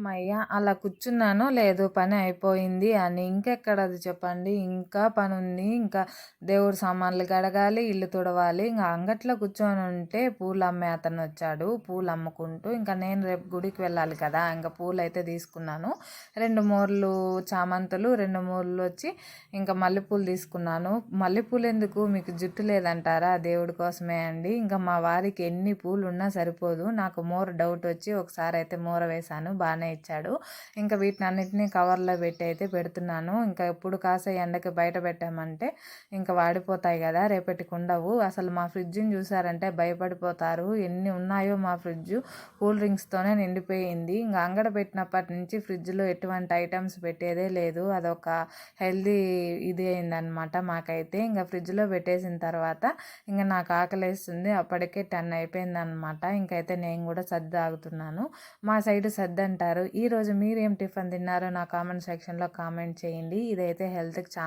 మయ్యా అలా కూర్చున్నానో లేదో పని అయిపోయింది అని. ఇంకెక్కడ అది చెప్పండి. ఇంకా పని ఉంది ఇంకా దేవుడు సామాన్లు కడగాలి ఇల్లు తుడవాలి. ఇంకా అంగట్లో కూర్చొని ఉంటే పూలు అమ్మే అతను వచ్చాడు. పూలు అమ్ముకుంటూ ఇంకా నేను రేపు గుడికి వెళ్ళాలి కదా. ఇంకా పూలు అయితే తీసుకున్నాను. రెండు మూరలు చామంతులు రెండు మూరలు వచ్చి ఇంకా మల్లెపూలు తీసుకున్నాను. మల్లెపూలు ఎందుకు? మీకు జుట్టు లేదంటారా? దేవుడి కోసమే అండి. ఇంకా మా వారికి ఎన్ని పూలు ఉన్నా సరిపోదు. నాకు మోర డౌట్ వచ్చి ఒకసారి అయితే మోర వేశాను. బాగానే ఇచ్చాడు. ఇంకా వీటిని అన్నింటినీ కవర్లో పెట్టి అయితే పెడుతున్నాను. ఇంకా ఎప్పుడు కాసే ఎండకి బయట పెట్టామంటే ఇంకా వాడిపోతాయి కదా రేపటికి ఉండవు. అసలు మా ఫ్రిడ్జ్ని చూసారంటే భయపడిపోతారు. ఎన్ని ఉన్నాయో మా ఫ్రిడ్జ్ కూల్ డ్రింక్స్తోనే నిండిపోయింది. ఇంకా అంగడ పెట్టినప్పటి నుంచి ఫ్రిడ్జ్లో ఎటువంటి ఐటమ్స్ పెట్టేదే లేదు. అదొక హెల్దీ ఇది అయిందనమాట మాకైతే. ఇంకా ఫ్రిడ్జ్లో పెట్టేసిన తర్వాత ఇంకా నాకు ఆకలేస్తుంది. అప్పటికే టెన్ అయిపోయిందనమాట ఇంకైతే నేను కూడా సర్ది ఆగుతున్నాను మా సైడ్ సర్ది అంటారు ఈరోజు మీరేం టిఫిన్ తిన్నారో నా కామెంట్ సెక్షన్లో కామెంట్ చేయండి. ఇదైతే హెల్త్కి చాలా